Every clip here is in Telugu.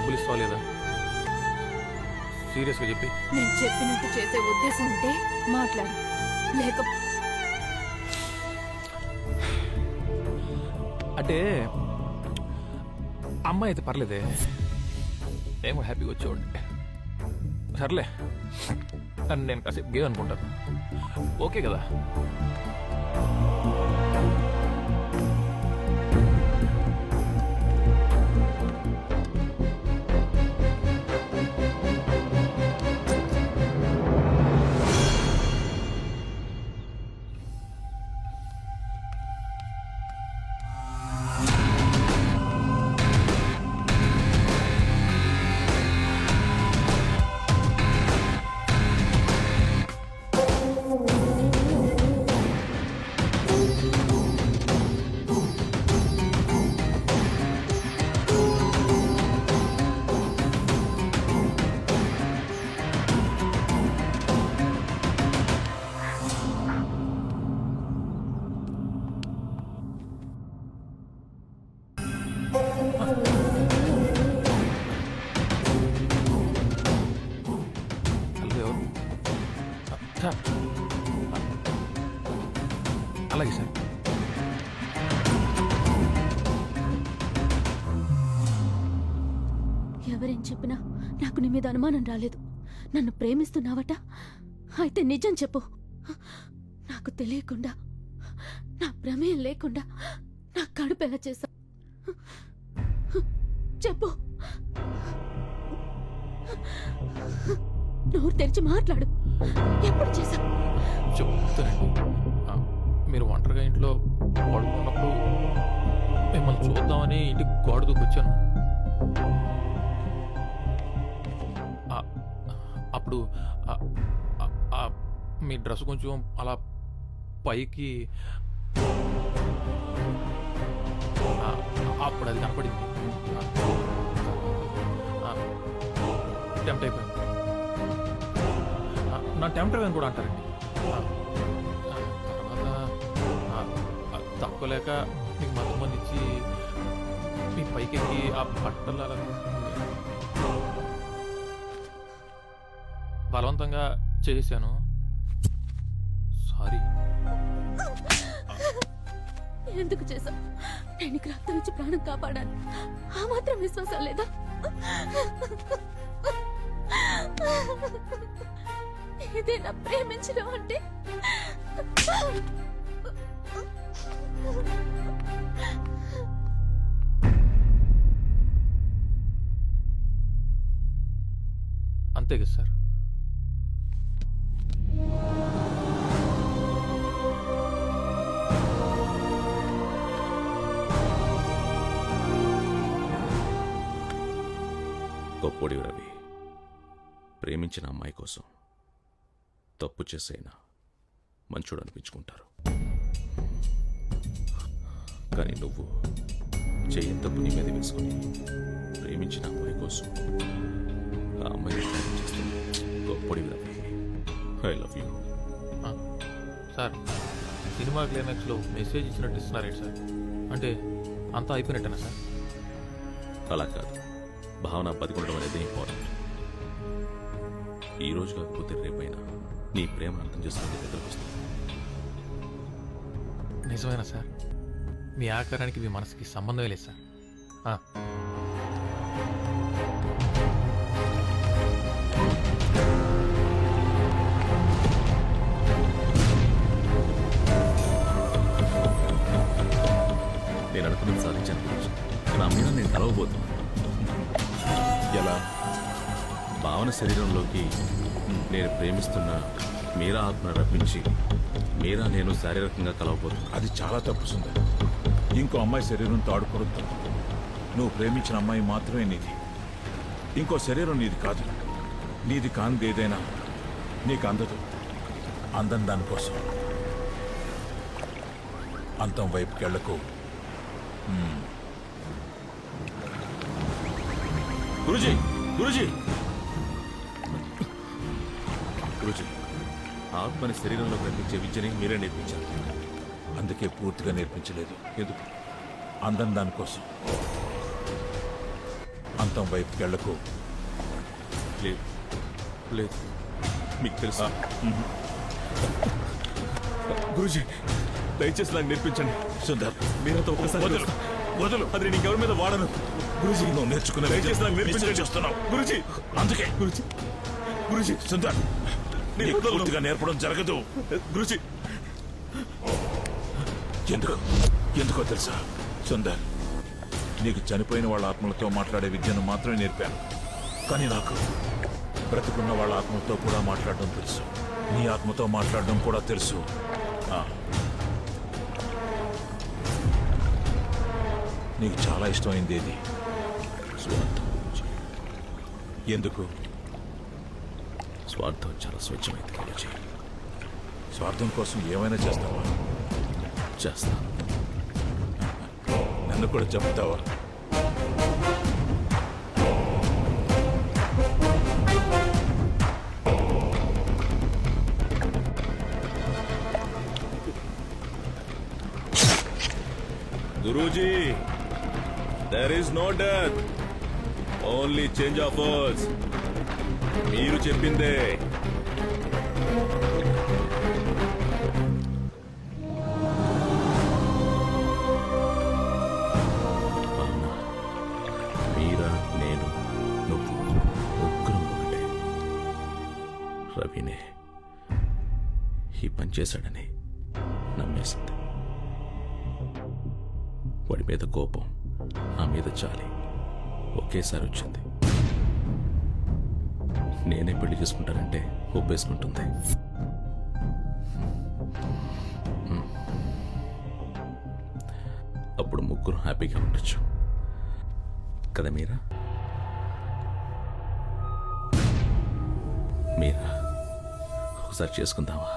డబ్బులు ఇస్తావా లేదా? సీరియస్గా చెప్పి. నేను చెప్పినట్టు చేసే ఉద్దేశం ఉంటే మాట్లాడు. లేక అంటే అమ్మాయి అయితే పర్లేదే. ఏమో హ్యాపీగా వచ్చేవాడిని. సర్లే. అని నేను కాసేపు గేమ్ అనుకుంటాను. ఓకే కదా? సార్ అలాగే సార్. ఎవరేం చెప్పినా నాకు నీ మీద అనుమానం రాలేదు. నన్ను ప్రేమిస్తున్నావట? అయితే నిజం చెప్పు. నాకు తెలియకుండా నా ప్రమేయం లేకుండా నా కడుపు ఎలా చేశా చెప్పు. నోరు తెరిచి మాట్లాడు. ఎప్పుడు చేశావు? చెప్తానండి. ఆ, మీరు ఒంటరిగా ఇంట్లో పడుకున్నప్పుడు మిమ్మల్ని చూద్దామని ఇంటికి గోడ దూకొచ్చాను. ఆ, అప్పుడు ఆ, ఆ, ఆ, మీ డ్రెస్ కొంచెం అలా పైకి ఆ, అప్పుడు అది కనపడింది. టెంప్ట్ అయిపోయింది. నా టెంప్ట్ అని కూడా అంటారండి. తర్వాత తక్కువలేక మీకు మత్తు మంది ఇచ్చి మీ పైకెక్కి ఆ బట్టలు అలా బలవంతంగా చేశాను సారీ. ఎందుకు చేశా నేను రక్తం ఇచ్చి ప్రాణం కాపాడాను ఆ మాత్రం విశ్వాసం లేదా? ఇదేనా ప్రేమించడం అంటే? అంతే కదా సార్? గొప్పోడి రవి. ప్రేమించిన అమ్మాయి కోసం. తప్పు చేసైనా మంచోడు అనిపించుకుంటారు కానీ నువ్వు చెయ్యి తప్పు నీ మీద వేసుకుని ప్రేమించిన అమ్మాయి కోసం ఆ అమ్మాయిని త్యాగం చేస్తున్నావు. గొప్పోడి I love you. Sir cinema క్లైమాక్స్లో మెసేజ్ ఇచ్చినట్టు ఇస్తున్నారేంటి సార్? అంటే అంతా అయిపోయినట్టేనా సార్? అలా కాదు. భావన బతికుండడం అనేది ఇంపార్టెంట్ ఈ రోజు కాకపోతే రేపైనా నీ ప్రేమ అర్థం చేసుకుని దగ్గరకు వస్తుంది నిజమేనా సార్? మీ ఆకారానికి మీ మనసుకి సంబంధమే లేదు సార్. ఆ, నేను అనుకున్నది సాధించాను గురించి నా మీద నేను కలవబోతున్నాను ఎలా? భావన శరీరంలోకి నేను ప్రేమిస్తున్న మీరా ఆత్మను రప్పించి మీరా నేను శారీరకంగా కలవబోతున్నాను అది చాలా తప్పు సుందర్. ఇంకో అమ్మాయి శరీరంతో ఆడుకోవడం తప్పు. నువ్వు ప్రేమించిన అమ్మాయి మాత్రమే నీది. ఇంకో శరీరం నీది కాదు. నీది కానిది ఏదైనా నీకు అందదు. అందం దానికోసం అంతం వైపుకి వెళ్ళకు. గురుజీ గురుజీ. గురుజీ ఆత్మని శరీరంలో కనిపించే విద్యని మీరే నేర్పించారు. అందుకే పూర్తిగా నేర్పించలేదు. ఎందుకు? అందం దానికోసం. అంతం వైపుకి వెళ్ళకు. లేదు. లేదు. మీకు తెలుసా? గురుజీ దయచేసి నాకు నేర్పించండి. సుందర్ మీరంతా ఒక్కసారి వదులు. వదులు. అది నేను ఇంకెవరి మీద వాడను? గురుజీ నువ్వు నేర్చుకున్న దయచేసి నాకు నేర్పించండి. చేస్తున్నావు. గురుజీ. అందుకే. గురుజీ. గురుజీ సుందర్. నీకు. పూర్తిగా నేర్పడం జరగదు. గురుజీ. ఎందుకు? ఎందుకో తెలుసా? సుందర్ నీకు చనిపోయిన వాళ్ళ ఆత్మలతో మాట్లాడే విద్యను మాత్రమే నేర్పాను. కానీ నాకు బ్రతికున్న వాళ్ళ ఆత్మలతో కూడా మాట్లాడడం తెలుసు. నీ ఆత్మతో మాట్లాడడం కూడా తెలుసు. నీకు చాలా ఇష్టమైంది గురూజీ. ఎందుకు? స్వార్థం చాలా స్వచ్ఛమైంది గురుజీ స్వార్థం కోసం ఏమైనా చేస్తావా? చేస్తాను నన్ను కూడా చెప్తావా? Guruji there is no death only change of words మీరు చెప్పిందే. మీరా నేను నువ్వు ఉగ్రం ఒకటే. రవినే ఈ పని చేశాడని నమ్మేసింది. వాడి మీద కోపం నా మీద చాలి ఒకేసారి వచ్చింది. నేనే పెళ్ళి చేసుకుంటానంటే ఒప్పేసుకుంటుంది. అప్పుడు ముగ్గురు హ్యాపీగా ఉండొచ్చు. కదా మీరా? మీరా? ఒకసారి చేసుకుందామా?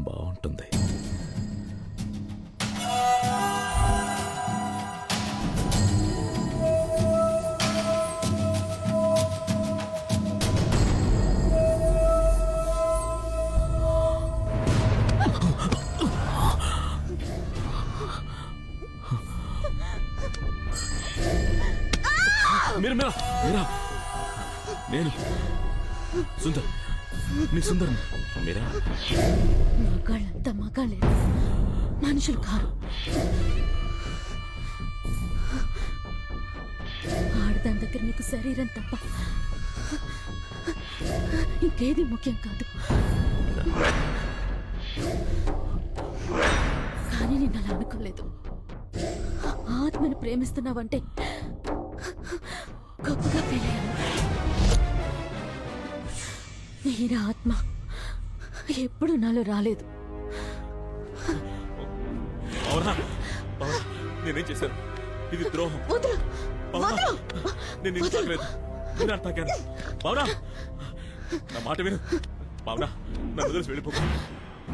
బాగుంటుంది. మీరు మీరా మీరా. నేను సుందర్. నీ సుందర్ మీరా. మగాళ్ళంతా మగాళ్ళే. మనుషులు కారు. ఆడదాని దగ్గర నీకు శరీరం తప్ప ఇంకేది ముఖ్యం కాదు. కానీ నేను అలా అనుకోలేదు. ఆత్మను ప్రేమిస్తున్నావంటే గొప్పగా మీరా ఆత్మ. ఎప్పుడు నాలో రాలేదు. అవునా? నేనేం చేశాను? ఇది ద్రోహం. వదులు? వదులు. నేను తాకాను అవునా నా మాట విను. అవునా నన్ను వదిలేసి వెళ్ళిపోకు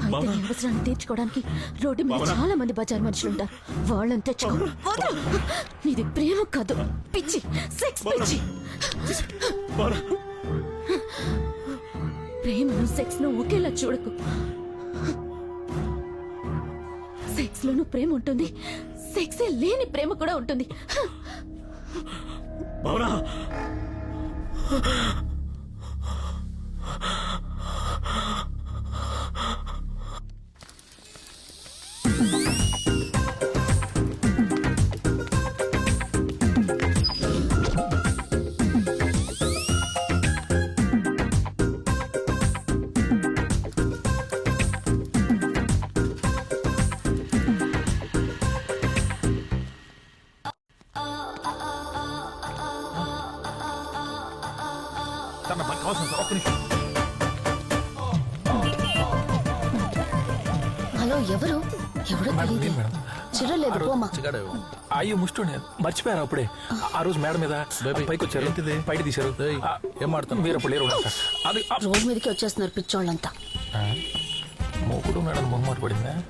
నీ అవసరాన్ని తీర్చుకోవడానికి రోడ్డు మీద భావన. చాలా మంది బజార్ మనుషులు ఉంటారు వాళ్ళని తెచ్చుకో. నీది ప్రేమ కాదు. పిచ్చి. సెక్స్ పిచ్చి. ప్రేమను సెక్స్ను ఒకేలా చూడకు. సెక్స్ లోను ప్రేమ ఉంటుంది. సెక్సే లేని ప్రేమ కూడా ఉంటుంది. అవునా ఎవరు? ఎవడో తెలియదు చిరలేదు పోమా. అయ్యో ముష్టుండే మర్చిపోయారు అప్పుడే. ఆ రోజు మేడ మీద పైకి వచ్చారు బయట తీశారు. ఏం ఆడుతాను మీరు అప్పుడు లేరు. అది ఆ, రోడ్ మీదకి వచ్చేస్తున్నారు పిచ్చోళ్ళంతా. మూకుడు మేడం మొహమాట పడిందా